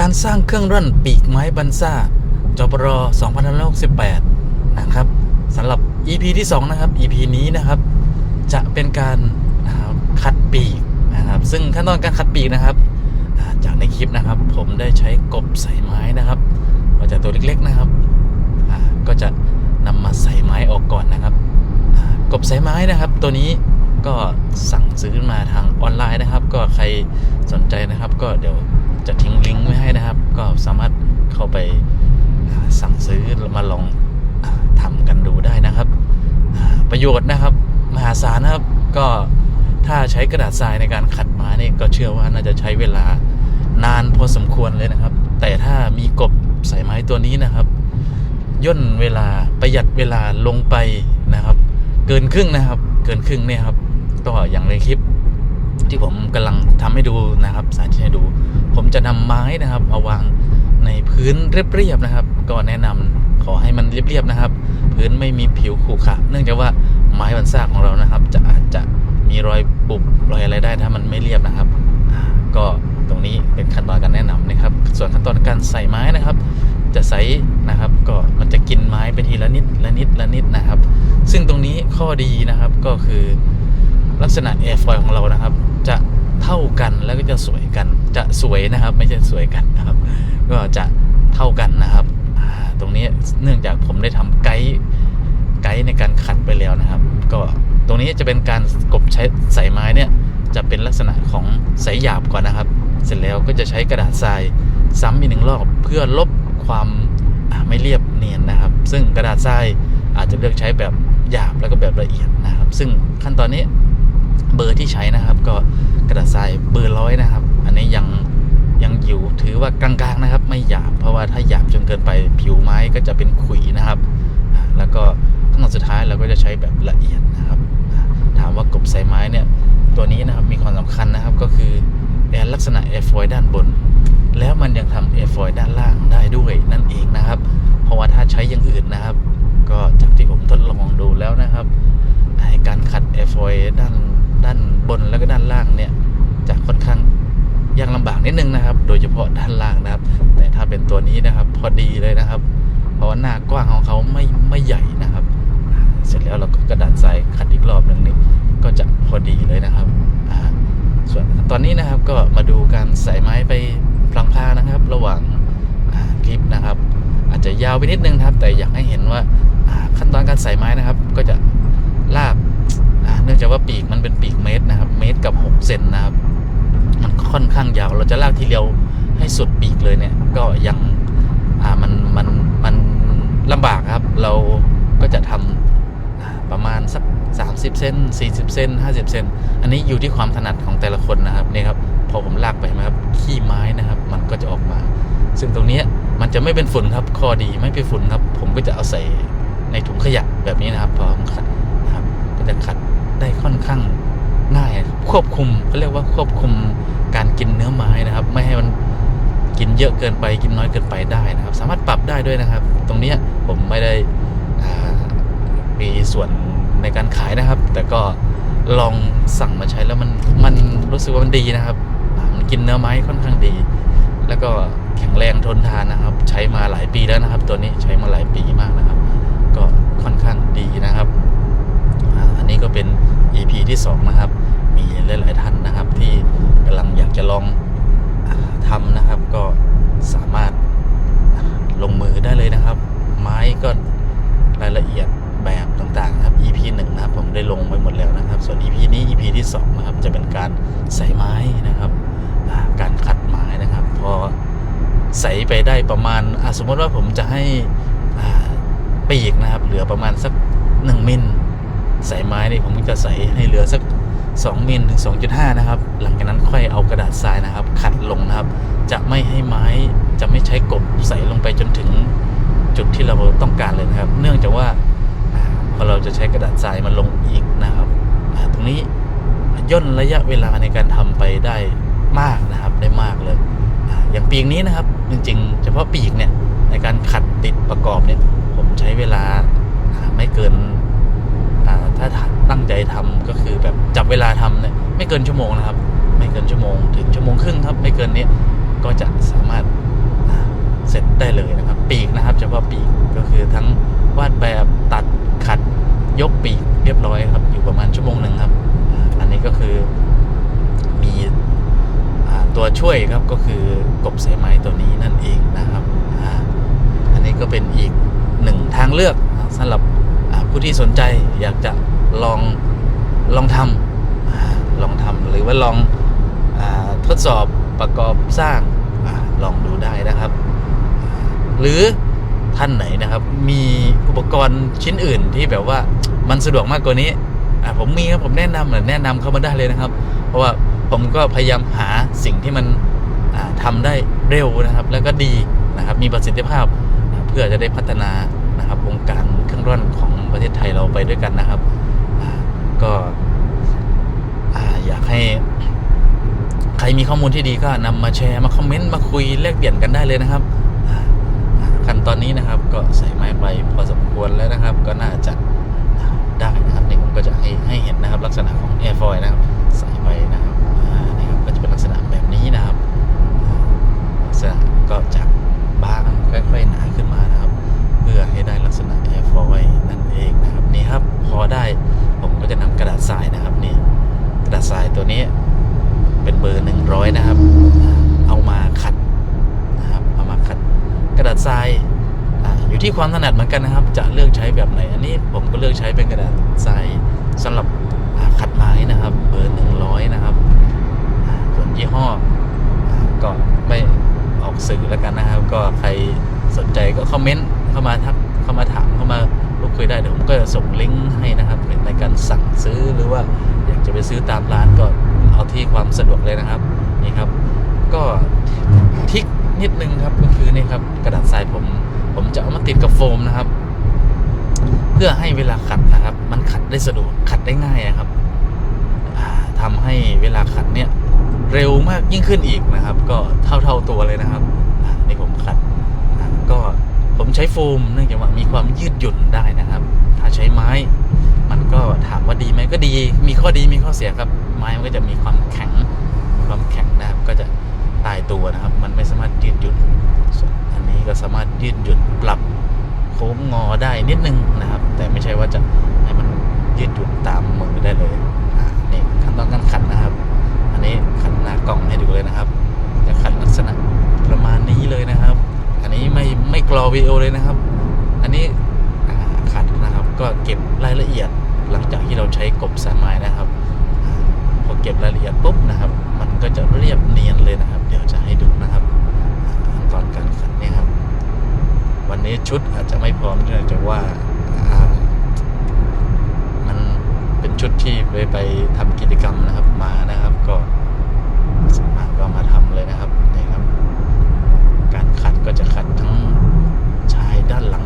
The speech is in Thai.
การสร้างเครื่องร่อนปีกไม้บันซ่าจปร2568 นะครับสำหรับ EP ที่ 2 นะครับ EP นี้นะครับ จะเป็นการนะครับขัดปีกนะครับ ซึ่งขั้นตอนการขัดปีกนะครับ จากในคลิปนะครับ ผมได้ใช้กบใส่ไม้นะครับมาจากตัวเล็กๆนะครับ ก็จะนำมาใส่ไม้ออกก่อนนะครับกบใส่ไม้นะครับ ตัวนี้ก็สั่งซื้อมาทางออนไลน์นะครับ ก็ใครสนใจนะครับ ก็เดี๋ยว จะทิ้งลิงก์ไว้ให้นะครับ ก็สามารถเข้าไปสั่งซื้อมาลองอาทำกันดูได้นะครับ ประโยชน์นะครับ มหาศาลนะครับ ก็ถ้าใช้กระดาษทรายในการขัดม้นี่ก็เชื่อว่าน่าจะใช้เวลานานพอสมควรเลยนะครับ แต่ถ้ามีกบใส่ไม้ตัวนี้นะครับ ย่นเวลาประหยัดเวลาลงไปนะครับ เกินครึ่งนะครับ เกินครึ่งเนี่ยครับ ก็อย่างในคลิป ที่ผมกำลังทำให้ดูนะครับสาธิตให้ดู ผมจะนำไม้นะครับมาวางในพื้นเรียบๆนะครับ ก็แนะนำขอให้มันเรียบๆนะครับ พื้นไม่มีผิวขรุขระเนื่องจากว่าไม้บันซากของเรานะครับ จะอาจจะมีรอยบุบรอยอะไรได้ถ้ามันไม่เรียบนะครับ ก็ตรงนี้เป็นขั้นตอนการแนะนำนะครับ ส่วนขั้นตอนการใส่ไม้นะครับ จะใส่นะครับ ก็มันจะกินไม้ไปทีละนิดละนิดละนิดนะครับ ซึ่งตรงนี้ข้อดีนะครับก็คือ ลักษณะแอร์ฟอยของเรานะครับ จะเท่ากันแล้วก็จะสวยกัน จะสวยนะครับ ไม่ใช่สวยกันนะครับ ก็จะเท่ากันนะครับตรงนี้เนื่องจากผมได้ทำไกด์ไกด์ในการขัดไปแล้วนะครับ ก็ตรงนี้จะเป็นการกบใช้สายไม้เนี่ยจะเป็นลักษณะของสายหยาบก่อนนะครับ เสร็จแล้วก็จะใช้กระดาษทรายซ้ำอีกหนึ่งรอบเพื่อลบความไม่เรียบเนียนนะครับ ซึ่งกระดาษทรายอาจจะเลือกใช้แบบหยาบแล้วก็แบบละเอียดนะครับ ซึ่งขั้นตอนนี้ เบอร์ที่ใช้นะครับ ก็กระดาษทรายเบอร์ร้อยนะครับ อันนี้ยังยังอยู่ถือว่ากลางๆนะครับ ไม่หยาบเพราะว่าถ้าหยาบจนเกินไปผิวไม้ก็จะเป็นขุยนะครับ แล้วก็ขั้นตอนสุดท้ายเราก็จะใช้แบบละเอียดนะครับ ถามว่ากบใส่ไม้เนี่ยตัวนี้นะครับมีความสำคัญนะครับก็คือแอลักษณะแอร์ฟอยด้านบน แล้วมันยังทำแอร์ฟอยด้านล่างได้ด้วยนั่นเองนะครับ เพราะว่าถ้าใช้อย่างอื่นนะครับ เนี่ยจะค่อนข้างยังลำบากนิดนึงนะครับ โดยเฉพาะด้านล่างนะครับ แต่ถ้าเป็นตัวนี้นะครับ พอดีเลยนะครับ เพราะว่าหน้ากว้างของเขาไม่ไม่ใหญ่นะครับ เสร็จแล้วเราก็กระดาษทรายขัดอีกรอบหนึ่งนี่ก็จะพอดีเลยนะครับส่วนตอนนี้นะครับก็มาดูการใส่ไม้ไปพลางๆนะครับ ระหว่างคลิปนะครับ อาจจะยาวไปนิดนึงครับ แต่อยากให้เห็นว่าขั้นตอนการใส่ไม้นะครับ ก็จะลาก เนื่องจากว่าปีกมันเป็นปีกเมตรนะครับ เมตรกับ6เซนนะครับ มันค่อนข้างยาว เราจะลากทีเดียวให้สุดปีกเลยเนี่ย ก็ยังอ่ามันมันมันลำบากครับ เราก็จะทำอ่าประมาณสัก 30เซน40เซน50เซนอันนี้อยู่ที่ความถนัดของแต่ละคนนะครับนี่ครับ พอผมลากไปนไหมครับ ขี้ไม้นะครับ มันก็จะออกมา ซึ่งตรงนี้มันจะไม่เป็นฝุ่นครับ ข้อดีไม่เป็นฝุ่นครับ ผมก็จะเอาใส่ในถุงขยะแบบนี้นะครับพอผมขัดนะครับก็จะขัดได้ค่อนข้างง่าย ควบคุมก็เรียกว่าควบคุมการกินเนื้อไม้นะครับ ไม่ให้มันกินเยอะเกินไปกินน้อยเกินไปได้นะครับ สามารถปรับได้ด้วยนะครับ ตรงนี้ผมไม่ได้มีส่วนในการขายนะครับ แต่ก็ลองสั่งมาใช้แล้วมันมันรู้สึกว่ามันดีนะครับมันกินเนื้อไม้ค่อนข้างดี แล้วก็แข็งแรงทนทานนะครับ ใช้มาหลายปีแล้วนะครับ ตัวนี้ใช้มาหลายปีมากนะครับ ก็ค่อนข้างดีนะครับอันนี้ก็เป็น EP ที่ 2 นะครับ หลาย ๆ ท่านนะครับ ที่กำลังอยากจะลองทำนะครับ ก็สามารถลงมือได้เลยนะครับ ไม้ก็รายละเอียดแบบต่างๆครับ EP 1นะครับ ผมได้ลงไปหมดแล้วนะครับ ส่วน EP นี้ EP ที่2นะครับจะเป็นการใส่ไม้นะครับ การขัดไม้นะครับ พอใส่ไปได้ประมาณสมมติว่าผมจะให้ปีกนะครับ เหลือประมาณสัก 1 มิลใสายไม้นี่ผมจะใส่ให้เหลือสัก 2มิลถึง 2.5 นะครับ หลังจากนั้นค่อยเอากระดาษทรายนะครับ ขัดลงนะครับ จะไม่ให้ไม้จะไม่ใช้กบใส่ลงไปจนถึงจุดที่เราต้องการเลยนะครับ เนื่องจากว่าพอเราจะใช้กระดาษทรายมันลงอีกนะครับ ตรงนี้ย่นระยะเวลาในการทำไปได้มากนะครับได้มากเลยอย่างปีกนี้นะครับ จริงๆ เฉพาะปีกเนี่ยในการขัดติดประกอบเนี่ยผมใช้เวลาไม่เกิน ถ้าตั้งใจทำก็คือแบบจับเวลาทำเนี่ยไม่เกินชั่วโมงนะครับ ไม่เกินชั่วโมง ถึงชั่วโมงครึ่งครับ ไม่เกินนี้ก็จะสามารถเสร็จได้เลยนะครับ ปีกนะครับเฉพาะปีกก็คือทั้งวาดแบบตัดขัดยกปีกเรียบร้อยครับ อยู่ประมาณชั่วโมงหนึ่งครับ อันนี้ก็คือมีตัวช่วยครับก็คือกบสายไหมตัวนี้นั่นเองนะครับ อันนี้ก็เป็นอีกหนึ่งทางเลือกสำหรับ ผู้ที่สนใจอยากจะลองลองทำลองทำหรือว่าลองอทดสอบประกอบสร้างอลองดูได้นะครับ หรือท่านไหนนะครับ มีอุปกรณ์ชิ้นอื่นที่แบบว่ามันสะดวกมากกว่านี้ผมมีครับผมแนะนำหรือแนะนำเข้ามาได้เลยนะครับ เพราะว่าผมก็พยายามหาสิ่งที่มันอ่าทำได้เร็วนะครับ แล้วก็ดีนะครับมีประสิทธิภาพเพื่อจะได้พัฒนานะครับวงการเครื่องร่อนของ ประเทศไทยเราไปด้วยกันนะครับ ก็ออยากให้ใครมีข้อมูลที่ดีก็นำมาแชร์มาคอมเมนต์มาคุยแลกเปลี่ยนกันได้เลยนะครับขั้นตอนนี้นะครับก็ใส่ไม้ไปพอสมควรแล้วนะครับ ก็น่าจะได้นะครับนี่ผมก็จะให้ให้เห็นนะครับลักษณะของ air foil นะครับ ใส่ไปนะครับอ่านี่ครับก็จะเป็นลักษณะแบบนี้นะครับอ่าลักษณะก็จากบางค่อยๆหนาขึ้นมานะครับ เพื่อให้ได้ลักษณะ air foil นั่นเองนะครับนี่ครับพอได้ผมก็จะนำกระดาษทรายนะครับนี่กระดาษทรายตัวนี้ เป็นเบอร์หนึ่งร้อยนะครับ เอามาขัดนะครับ เอามาขัดกระดาษทรายอาอยู่ ที่ความถนัดเหมือนกันนะครับ จะเลือกใช้แบบไหน อันนี้ผมก็เลือกใช้เป็นกระดาษทรายสำหรับขัดไม้นะครับเบอร์หนึ่งร้อยนะครับส่วนยี่ห้อก็ไม่ออกสื่อแล้วกันนะครับ ก็ใครสนใจก็คอมเมนต์เข้ามาทักเข้ามาถามเข้ามาพูดคุยได้เดี๋ยวผมก็จะส่งลิงก์ให้นะครับในการสั่งซื้อหรือว่าอยากจะไปซื้อตามร้านก็เอาที่ความสะดวกเลยนะครับนี่ครับ ก็ทิกนิดนึงครับก็คือนี่ครับกระดาษทรายผม ผมจะเอามาติดกับโฟมนะครับ เพื่อให้เวลาขัดนะครับ มันขัดได้สะดวกขัดได้ง่ายอะครับอ่าทำให้เวลาขัดเนี่ยเร็วมากยิ่งขึ้นอีกนะครับ ก็เท่าเท่าตัวเลยนะครับนี่ผมขัดก็ผมใช้โฟมเนื่องจากว่ามีความยืดหยุ่นได้นะครับ ถ้าใช้ไม้ มันก็ถามว่าดีไหมก็ดี มีข้อดีมีข้อเสียครับ ไม้มันก็จะมีความแข็งความแข็งนะครับก็จะ ตายตัวนะครับ มันไม่สามารถยืดหยุ่นอันนี้ก็สามารถยืดหยุ่นปรับโค้งงอได้นิดนึงนะครับ แต่ไม่ใช่ว่าจะให้มันยืดหยุ่นตามมือได้เลยนี่ขั้นตอนการขัดนะครับ อันนี้ขัดหน้ากล่องให้ดูเลยนะครับ จะขัดลักษณะประมาณนี้เลยนะครับ อันนี้ไม่ไม่กรอวีโอเลยนะครับ อันนี้ขัดนะครับก็เก็บรายละเอียดหลังจากที่เราใช้กบสายไม้นะครับพอเก็บรายละเอียดปุ๊บนะครับม ก็จะเรียบเนียนเลยนะครับ เดี๋ยวจะให้ดูนะครับขั้นตอนการขัดเนี่ยครับ วันนี้ชุดอาจจะไม่พร้อมเนื่องจากว่ามันเป็นชุดที่ไปไปทำกิจกรรมนะครับมานะครับ ก็มาก็มาทำเลยนะครับนี่ครับ การขัดก็จะขัดทั้งชายด้านหลัง